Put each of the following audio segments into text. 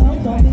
สองสอง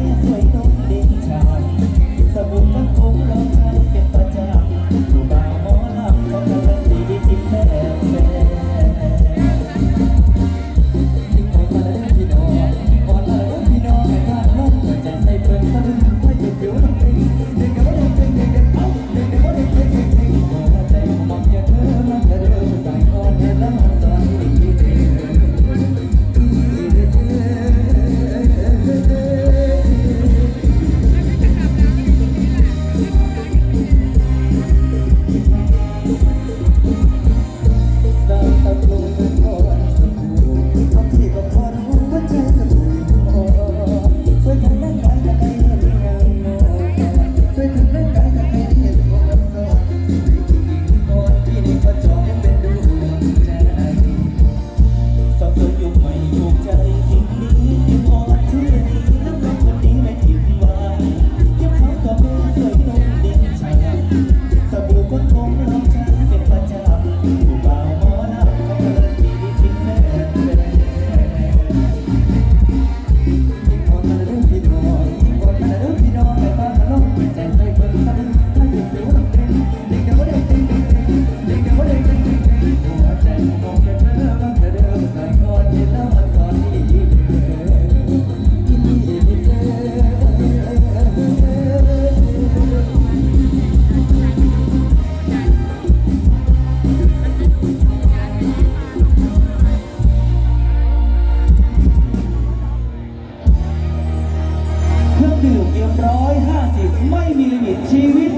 ดื่มเอ็มร้อยห้าสิบไม่มีลิมิตชีวิต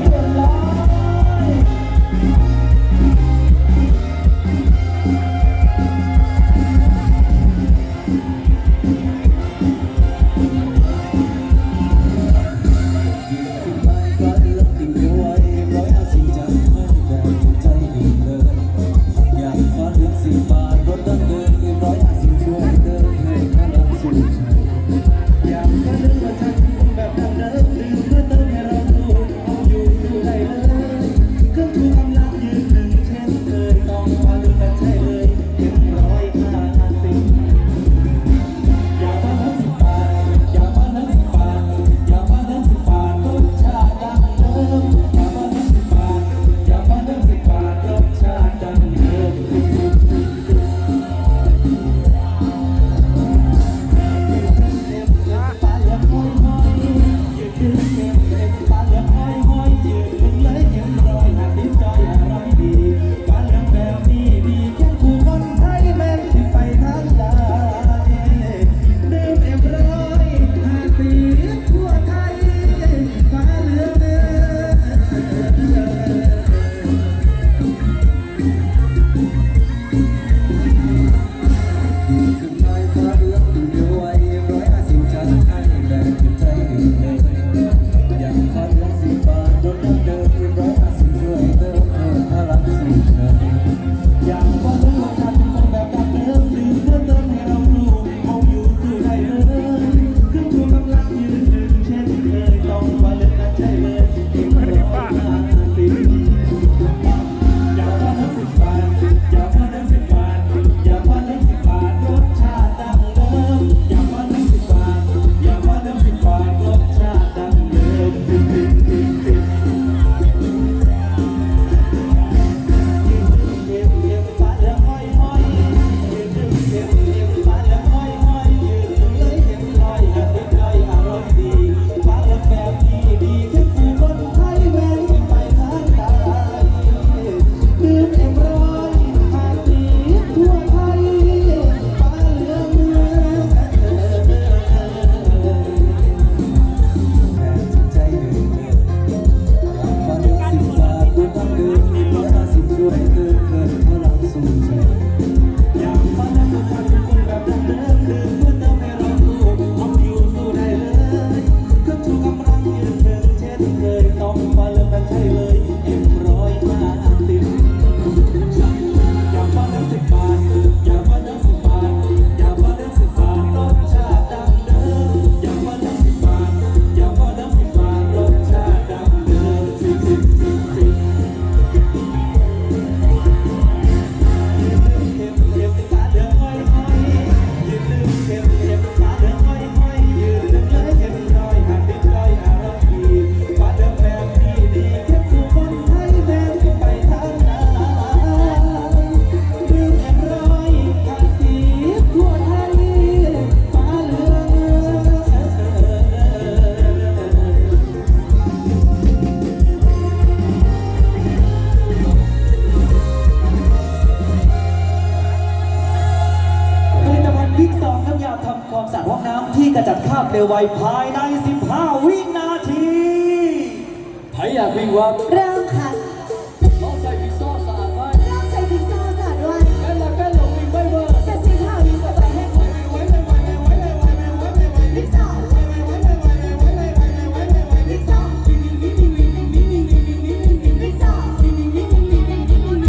จัดคาบเร็วไวภายใน 15 วินาทีใคยอยากวิ่งวะ เริ่มค่ะ